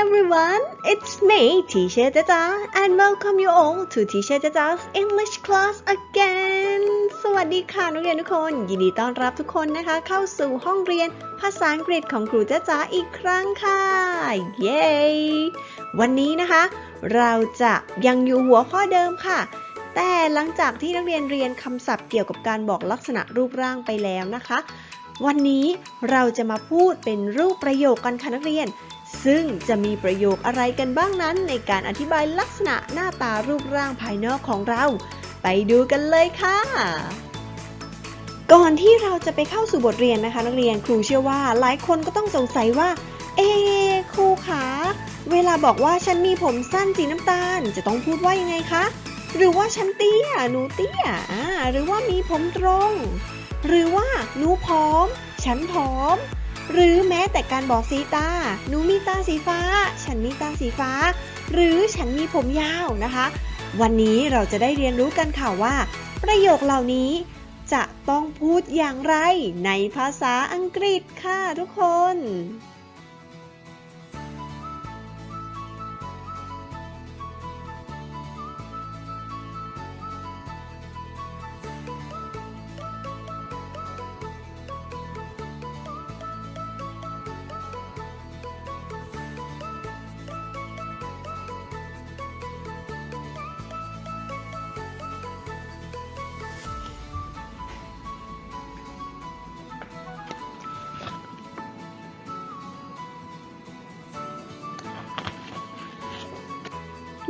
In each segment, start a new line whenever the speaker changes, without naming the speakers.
everyone, it's me, Teacher Dada, and welcome you all to Teacher Dada's English class again. สวัสดีค่ะนักเรียนทุกคน ยินดีต้อนรับทุกคนนะคะ เข้าสู่ห้องเรียนภาษาอังกฤษของครูจ้าจ๋าอีกครั้งค่ะ เย้ วันนี้นะคะ เราจะยังอยู่หัวข้อเดิมค่ะ แต่หลังจากที่นักเรียนเรียนคำศัพท์เกี่ยวกับการบอกลักษณะรูปร่างไปแล้วนะคะ วันนี้เราจะมาพูดเป็นรูปประโยคกันค่ะนักเรียน ซึ่งจะมีประโยคอะไรกันบ้างนั้นในการอธิบายลักษณะหน้าตารูปร่างภายนอกของเรา ไปดูกันเลยค่ะ ก่อนที่เราจะไปเข้าสู่บทเรียนนะคะ นักเรียนครูเชื่อว่าหลายคนก็ต้องสงสัยว่า เอครูคะเวลาบอกว่าฉันมีผมสั้นสีน้ำตาล จะต้องพูดว่ายังไงคะ หรือว่าฉันเตี้ยหนูเตี้ยอ่าหรือว่ามีผมตรง หรือว่าหนูผอม ฉันผอม หรือแม้แต่การบอกสีตา หนูมีตาสีฟ้า ฉันมีตาสีฟ้า หรือฉันมีผมยาวนะคะ วันนี้เราจะได้เรียนรู้กันค่ะว่า ประโยคเหล่านี้จะต้องพูดอย่างไรในภาษาอังกฤษค่ะทุกคน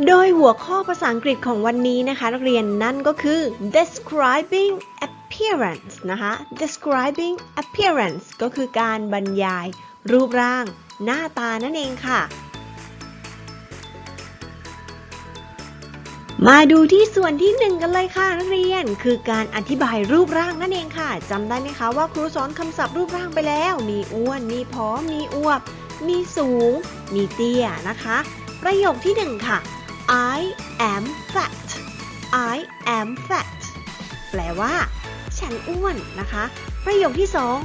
โดยหัวข้อภาษาอังกฤษของวันนี้นะคะ นักเรียนนั่นก็คือ describing appearance นะคะ describing appearance ก็คือการบรรยาย รูปร่าง หน้าตานั่นเองค่ะ มาดูที่ส่วนที่หนึ่งกันเลยค่ะนักเรียน คือการอธิบายรูปร่างนั่นเองค่ะจำได้ไหมคะว่าครูสอนคำศัพท์รูปร่างไปแล้ว มีอ้วน มีผอม มีอวบ มีสูง มีเตี้ยนะคะ ประโยคที่หนึ่งค่ะ I am fat I am fat แปลว่า ฉันอ้วนนะคะ ประโยคที่สอง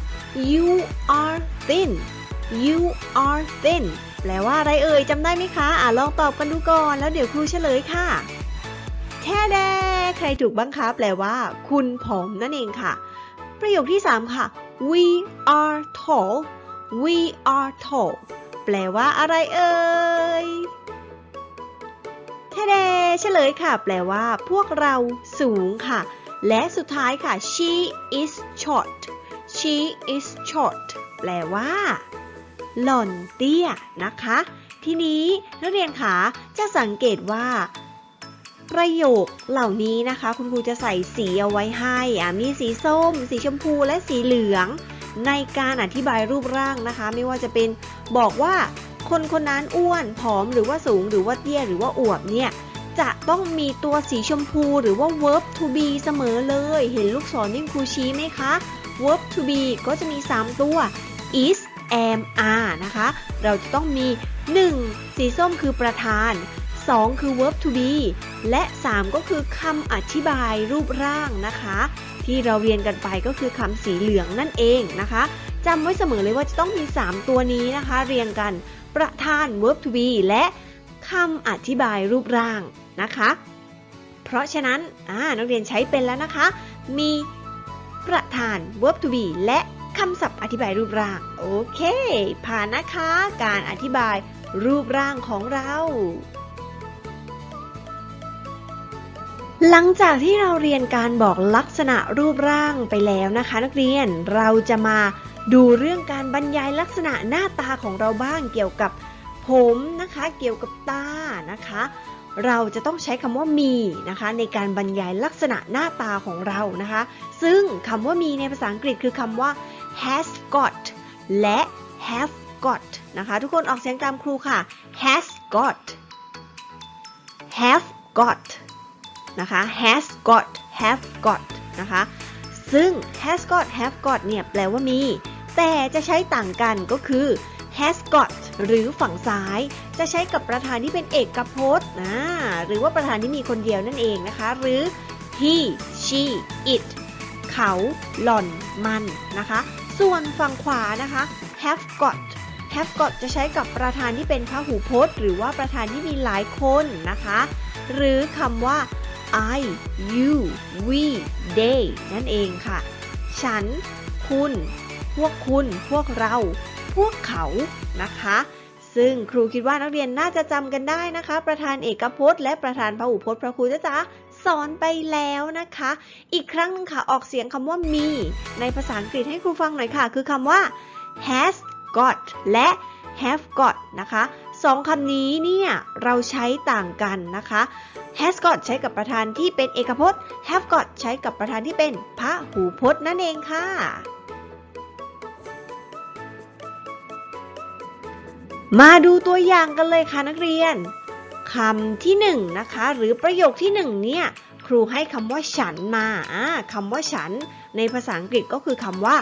you are thin you are thin แปลว่าอะไรเอ่ยจำได้ไหมคะอะลองตอบกันดูก่อน แล้วเดี๋ยวครูเฉลยค่ะแค่แดใครถูกบ้างคะแปลว่า คุณผอมนั่นเองค่ะ ประโยคที่ 3 ค่ะ we are tall we are tall แปลว่าอะไรเอ่ย แค่แดเฉลยค่ะ แปลว่า พวกเราสูงค่ะ และสุดท้ายค่ะ she is short she is short แปลว่า หล่อนเตี้ยนะคะ ทีนี้นักเรียนคะจะสังเกตว่า ประโยคเหล่านี้นะคะ คุณครูจะใส่สีเอาไว้ให้อะมีสีส้ม สีชมพูและสีเหลือง ในการอธิบายรูปร่างนะคะ ไม่ว่าจะเป็นบอกว่า คนคนนั้นอ้วนผอมหรือว่าสูงหรือว่าเตี้ยหรือว่าอวบเนี่ยจะต้องมีตัวสีชมพูหรือว่า verb to be เสมอเลย เห็นลูกศรที่ครูชี้ไหมคะ verb to be ก็จะมี 3 ตัว is am are นะคะ เราจะต้องมี 1. สีส้มคือประธาน 2 คือ verb to be และ 3 ก็คือคำอธิบายรูปร่างนะคะ ที่เราเรียนกันไปก็คือคำสีเหลืองนั่นเองนะคะจำไว้เสมอเลยว่าจะต้องมี 3 ตัวนี้นะคะ เรียงกัน ประธาน verb to be และคำอธิบายรูปร่างนะคะ เพราะฉะนั้นนักเรียนใช้เป็นแล้วนะคะ มีประธาน verb to be และคำศัพท์อธิบายรูปร่าง โอเค ผ่านนะคะ การอธิบายรูปร่างของเรา หลังจากที่เราเรียนการบอกลักษณะรูปร่างไปแล้วนะคะ นักเรียนเราจะมา ดูเรื่องการบรรยายลักษณะหน้าตาของเราบ้างเกี่ยวกับผมนะคะ เกี่ยวกับตานะคะ เราจะต้องใช้คำว่ามีนะคะ ในการบรรยายลักษณะหน้าตาของเรานะคะ ซึ่งคำว่ามีในภาษาอังกฤษคือคำว่า has got และ have got นะคะ ทุกคนออกเสียงตามครูค่ะ has got have got นะคะ has got have got นะคะ ซึ่ง has got have got เนี่ยแปลว่ามี แต่จะใช้ต่างกันก็คือ has got หรือฝั่งซ้าย จะใช้กับประธานที่เป็นเอกพจน์นะหรือว่าประธานที่มีคนเดียวนั่นเองนะคะ หรือ he she it เขาหล่อนมันนะคะ ส่วนฝั่งขวานะคะ have got have got จะใช้กับประธานที่เป็นพหูพจน์ หรือว่าประธานที่มีหลายคนนะคะ หรือคำว่า I you we they นั่นเองค่ะ ฉัน คุณ พวกคุณ พวกเรา พวกเขานะคะ ซึ่งครูคิดว่านักเรียนน่าจะจำกันได้นะคะ ประธานเอกพจน์ และประธานพหูพจน์พระครูจะจ๋าสอนไปแล้วนะคะ อีกครั้งหนึงค่ะออกเสียงคำว่ามี ในภาษาอังกฤษให้ครูฟังหน่อยค่ะ คือคำว่า has got และ have got นะคะสองคำนี้เนี่ยเราใช้ต่างกันนะคะ has got ใช้กับประธานที่เป็นเอกพจน์ have got ใช้กับประธานที่เป็นพหูพจน์นั่นเองค่ะ มาดูตัวอย่างกันเลยค่ะนักเรียนคำที่หนึ่งนะคะ หรือประโยคที่หนึ่งเนี่ยครูให้คำว่าฉันมาอ่าคำว่าฉัน ในภาษาอังกฤษก็คือคำว่า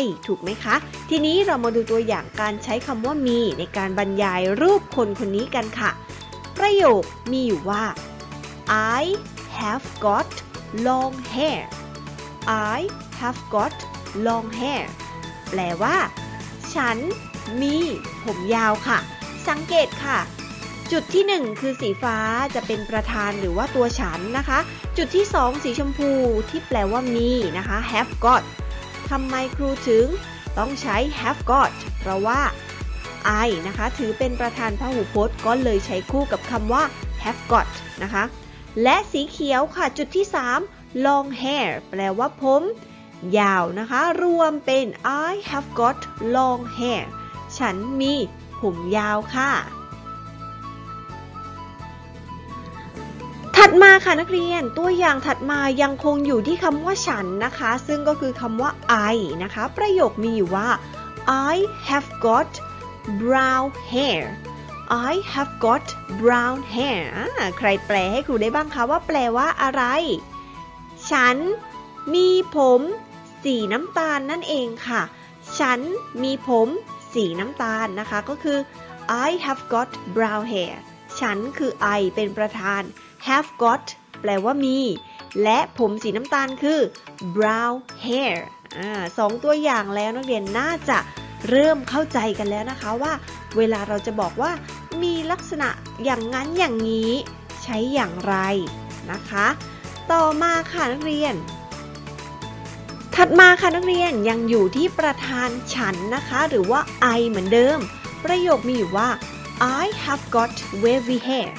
I ถูกไหมคะ ทีนี้เรามาดูตัวอย่างการใช้คำว่ามีในการบรรยายรูปคนคนนี้กันค่ะ ประโยคมีอยู่ว่า I have got long hair I have got long hair แปลว่า ฉัน มีผมยาวค่ะ สังเกตค่ะ จุดที่ 1 คือสีฟ้าจะเป็นประธานหรือว่าตัวฉันนะคะ จุดที่ 2 สีชมพูที่แปลว่ามีนะคะ have got ทำไมครูถึงต้องใช้ have got เพราะว่า I นะคะ ถือเป็นประธานพหูพจน์ก็เลยใช้คู่กับคำว่า have got นะคะ และสีเขียวค่ะ จุดที่ 3 long hair แปลว่าผม ยาวนะคะ รวมเป็น I have got long hair ฉันมีผมยาวค่ะ ถัดมาค่ะนักเรียนตัวอย่างถัดมายังคงอยู่ที่คำว่าฉันนะคะ ซึ่งก็คือคำว่า I นะคะ ประโยคมีอยู่ว่า I have got brown hair I have got brown hair ใครแปลให้ครูได้บ้างคะว่าแปลว่าอะไร ฉันมีผมสีน้ำตาลนั่นเองค่ะ ฉันมีผม สีน้ำตาลนะคะ ก็คือ I have got brown hair ฉันคือ I เป็นประธาน have got แปลว่ามี และผมสีน้ำตาลคือ brown hair อสองตัวอย่างแล้วนักเรียนน่าจะเริ่มเข้าใจกันแล้วนะคะว่า เวลาเราจะบอกว่า มีลักษณะอย่างนั้นอย่างนี้ ใช้อย่างไรนะคะ ต่อมาค่ะนักเรียน ถัดมาค่ะนักเรียนยังอยู่ที่ประธานฉันนะคะ หรือว่า I เหมือนเดิม ประโยคมีอยู่ว่า I have got wavy hair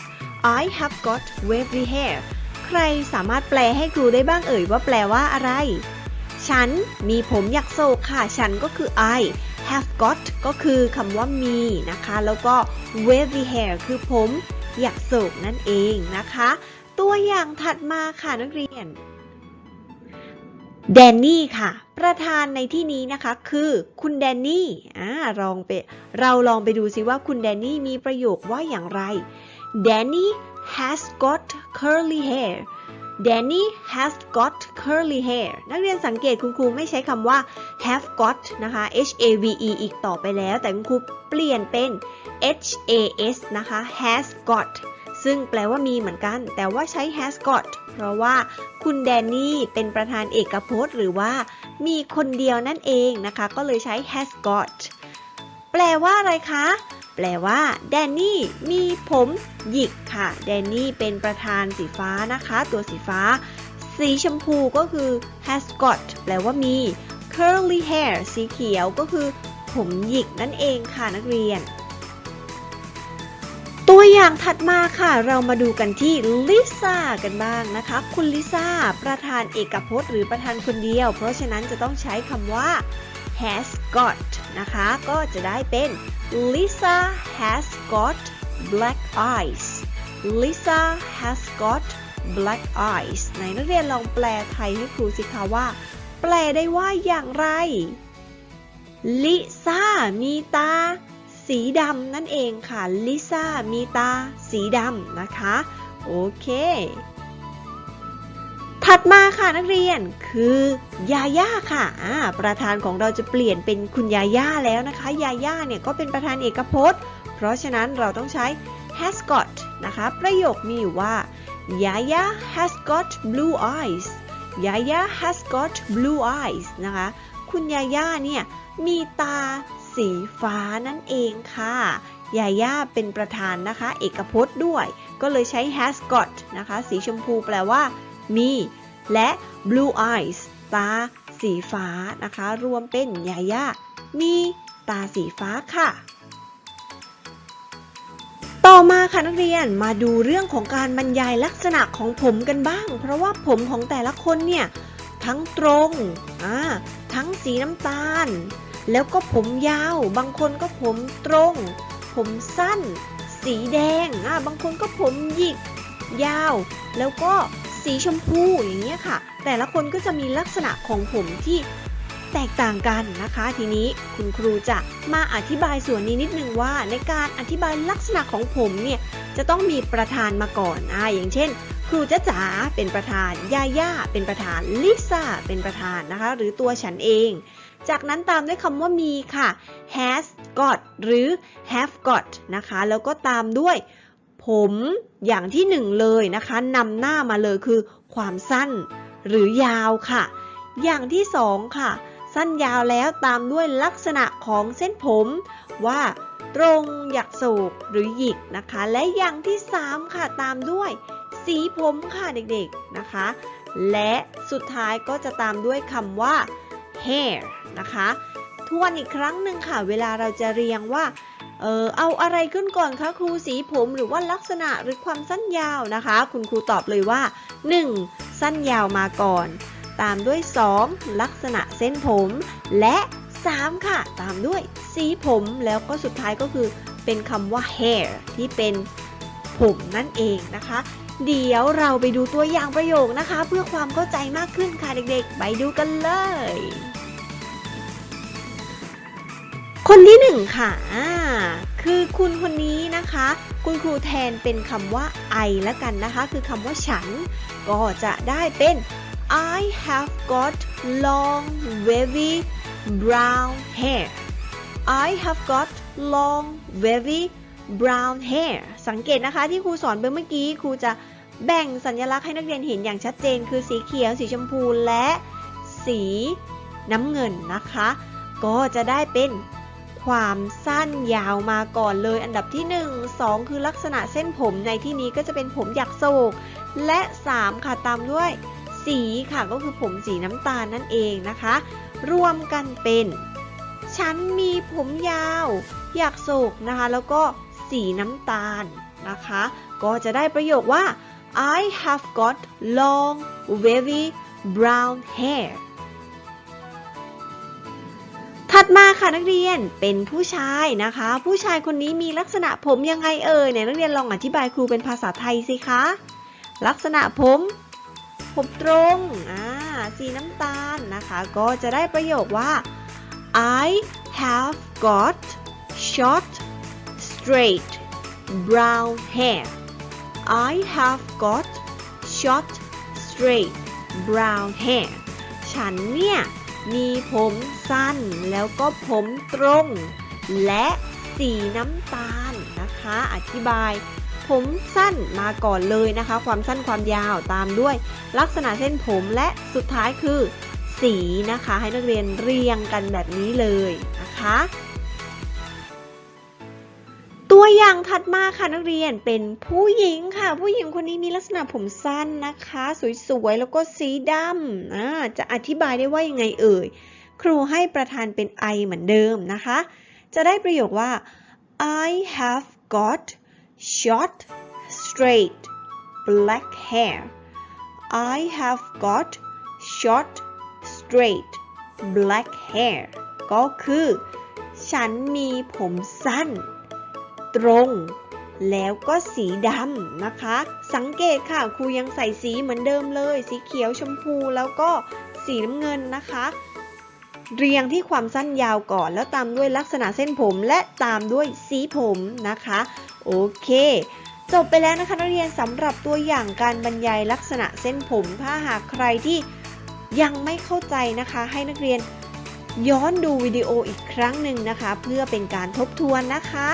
I have got wavy hair ใครสามารถแปลให้ครูได้บ้างเอ่ยว่าแปลว่าอะไร ฉันมีผมยักโศกค่ะ ฉันก็คือ I have got ก็คือคำว่ามีนะคะ แล้วก็ wavy hair คือผมยักโศกนั่นเองนะคะ ตัวอย่างถัดมาค่ะนักเรียน แดนนี่ค่ะ ประธานในที่นี้นะคะคือคุณแดนนี่อ่าลองไปเราลองไปดูซิว่าคุณแดนนี่มีประโยคว่าอย่างไร Danny has got curly hair Danny has got curly hair นักเรียนสังเกตคุณครูไม่ใช้คำว่า have got นะคะ H A V E อีกต่อไปแล้ว แต่คุณครูเปลี่ยนเป็น H A S นะคะ has got ซึ่งแปลว่ามีเหมือนกัน แต่ว่าใช้ has got เพราะว่าคุณแดนนี่เป็นประธานเอกพจน์ หรือว่ามีคนเดียวนั่นเองนะคะ ก็เลยใช้ has got แปลว่าอะไรคะ แปลว่าแดนนี่มีผมหยิกค่ะแดนนี่เป็นประธานสีฟ้านะคะ ตัวสีฟ้า สีชมพูก็คือ has got แปลว่ามี curly hair สีเขียวก็คือ ผมหยิกนั่นเองค่ะนักเรียน ตัวอย่างถัดมาค่ะ เรามาดูกันที่ลิซ่ากันบ้างนะคะ คุณลิซ่าประธานเอกพจน์หรือประธานคนเดียว เพราะฉะนั้นจะต้องใช้คำว่า has got นะคะ ก็จะได้เป็น Lisa has got black eyes Lisa has got black eyes ไหนนักเรียนลองแปลไทยให้ครูสิคะว่า แปลได้ว่าอย่างไร ลิซ่ามีตา สีดำนั่นเองค่ะลิซ่ามีตาสีดำนะคะ โอเค ถัดมาค่ะนักเรียนคือยาย่าค่ะประธานของเราจะเปลี่ยนเป็นคุณยาย่าแล้วนะคะ ยาย่าเนี่ยก็เป็นประธานเอกพจน์ เพราะฉะนั้นเราต้องใช้ has got นะคะ ประโยคมีอยู่ว่า Yaya has got blue eyes Yaya has got blue eyes นะคะ คุณยาย่าเนี่ยมีตา สีฟ้านั่นเองค่ะยาย่าเป็นประธานนะคะ เอกพจน์ด้วย ก็เลยใช้ has got นะคะ สีชมพูแปลว่า มี และ blue eyes ตา สีฟ้านะคะ รวมเป็นยาย่ามี ตาสีฟ้าค่ะ ต่อมาค่ะนักเรียนมาดูเรื่องของการบรรยายลักษณะของผมกันบ้าง เพราะว่าผมของแต่ละคนเนี่ย ทั้งตรงอ่าทั้งสีน้ำตาล แล้วก็ผมยาว บางคนก็ผมตรง ผมสั้น สีแดงอ่าบางคนก็ผมหยิก ยาว แล้วก็สีชมพูอย่างเงี้ยค่ะ แต่ละคนก็จะมีลักษณะของผมที่แตกต่างกันนะคะ ทีนี้คุณครูจะมาอธิบายส่วนนี้นิดนึงว่า ในการอธิบายลักษณะของผมเนี่ยจะต้องมีประธานมาก่อนอ่าอย่างเช่น ครูจ้าจ๋าเป็นประธานยาย่าเป็นประธานลิซ่าเป็นประธานนะคะ หรือตัวฉันเอง จากนั้นตามด้วยคำว่ามีค่ะ has got หรือ have got นะคะ แล้วก็ตามด้วย ผมอย่างที่หนึ่งเลยนะคะนำหน้ามาเลยคือ ความสั้น หรือยาวค่ะ อย่างที่สองค่ะ สั้นยาวแล้วตามด้วยลักษณะของเส้นผม ว่าตรงหยักโศกหรือหยิกนะคะ และอย่างที่สามค่ะตามด้วยสีผมค่ะเด็กๆนะคะ และสุดท้ายก็จะตามด้วยคำว่า hair นะคะทวนอีกครั้งหนึ่งค่ะเวลาเราจะเรียงว่าเออเอาอะไรขึ้นก่อนคะครูสีผมหรือว่าลักษณะหรือความสั้นยาวนะคะ คุณครูตอบเลยว่า 1. สั้นยาวมาก่อน ตามด้วย 2. ลักษณะเส้นผม และ 3 ค่ะ ตามด้วยสีผมแล้วก็สุดท้ายก็คือเป็นคำว่า hair ที่เป็นผมนั่นเองนะคะ เดี๋ยวเราไปดูตัวอย่างประโยคนะคะ เพื่อความเข้าใจมากขึ้นค่ะเด็กๆ ไปดูกันเลย คนที่หนึ่งค่ะ คือคุณคนนี้นะคะ คุณครูแทนเป็นคำว่า I แล้วกันนะคะ คือคำว่าฉัน ก็จะได้เป็น I have got long wavy brown hair I have got long wavy brown hair สังเกตนะคะที่ครูสอนไปเมื่อกี้ครูจะแบ่งสัญลักษณ์ให้นักเรียนเห็นอย่างชัดเจน คือสีเขียว สีชมพูและสีน้ำเงินนะคะ ก็จะได้เป็นความสั้นยาวมาก่อนเลยอันดับที่ 1 2 คือลักษณะเส้นผมในที่นี้ก็จะเป็นผมหยักโศก และ 3 ค่ะตามด้วยสีค่ะก็คือผมสีน้ำตาลนั่นเองนะคะ รวมกันเป็น ฉันมีผมยาว หยักโศกนะคะ แล้วก็ สีน้ำตาลนะคะ ก็จะได้ประโยคว่า I have got long wavy brown hair ถัดมาค่ะนักเรียนเป็นผู้ชายนะคะ ผู้ชายคนนี้มีลักษณะผมยังไงเอ่ยเนี่ยนักเรียนลองอธิบายครูเป็นภาษาไทยสิคะ ลักษณะผม ผมตรงอ่าสีน้ำตาลนะคะ ก็จะได้ประโยคว่า I have got short straight brown hair I have got short straight brown hair ฉันเนี่ย มีผมสั้นแล้วก็ผมตรง และสีน้ำตาลนะคะ อธิบายผมสั้นมาก่อนเลยนะคะ ความสั้นความยาวตามด้วย ลักษณะเส้นผมและสุดท้ายคือ สีนะคะ ให้นักเรียนเรียงกันแบบนี้เลยนะคะ ตัวอย่างถัดมาค่ะนักเรียนเป็นผู้หญิงค่ะ ผู้หญิงคนนี้มีลักษณะผมสั้นนะคะ สวยๆ แล้วก็สีดำอ่าจะอธิบายได้ว่ายังไงเอ่ย ครูให้ประธานเป็น I เหมือนเดิมนะคะ จะได้ประโยคว่า I have got short straight black hair I have got short straight black hair ก็คือ ฉันมีผมสั้น ตรง แล้วก็สีดำนะคะ สังเกตค่ะครูยังใส่สีเหมือนเดิมเลย สีเขียวชมพูแล้วก็สีน้ำเงินนะคะ เรียงที่ความสั้นยาวก่อนแล้วตามด้วยลักษณะเส้นผมและตามด้วยสีผมนะคะ โอเคจบไปแล้วนะคะนักเรียนสำหรับตัวอย่างการบรรยายลักษณะเส้นผม ถ้าหากใครที่ยังไม่เข้าใจนะคะ ให้นักเรียนย้อนดูวิดีโออีกครั้งหนึ่งนะคะ เพื่อเป็นการทบทวนนะคะ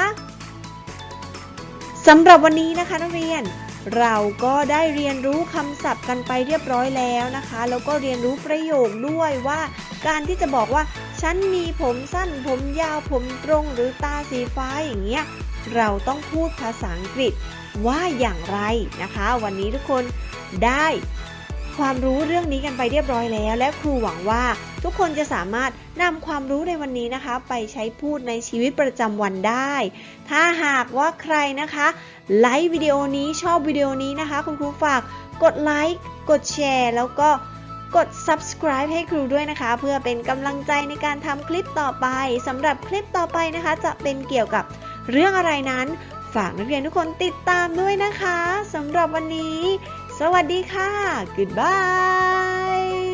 สำหรับวันนี้นะคะนักเรียน เราก็ได้เรียนรู้คำศัพท์กันไปเรียบร้อยแล้วนะคะ แล้วก็เรียนรู้ประโยคด้วยว่า การที่จะบอกว่าฉันมีผมสั้นผมยาวผมตรงหรือตาสีฟ้าอย่างเงี้ยเราต้องพูดภาษาอังกฤษว่าอย่างไรนะคะ วันนี้ทุกคนได้ความรู้เรื่องนี้กันไปเรียบร้อยแล้ว และครูหวังว่า ทุกคนจะสามารถนำความรู้ในวันนี้นะคะ ไปใช้พูดในชีวิตประจำวันได้ ถ้าหากว่าใครนะคะไลค์วิดีโอนี้ชอบวิดีโอนี้นะคะ คุณครูฝากกดไลค์กดแชร์ แล้วก็กด subscribe ให้ครูด้วยนะคะ เพื่อเป็นกำลังใจในการทำคลิปต่อไปสำหรับคลิปต่อไปนะคะ จะเป็นเกี่ยวกับเรื่องอะไรนั้น ฝากนักเรียนทุกคนติดตามด้วยนะคะสำหรับวันนี้ สวัสดีค่ะ goodbye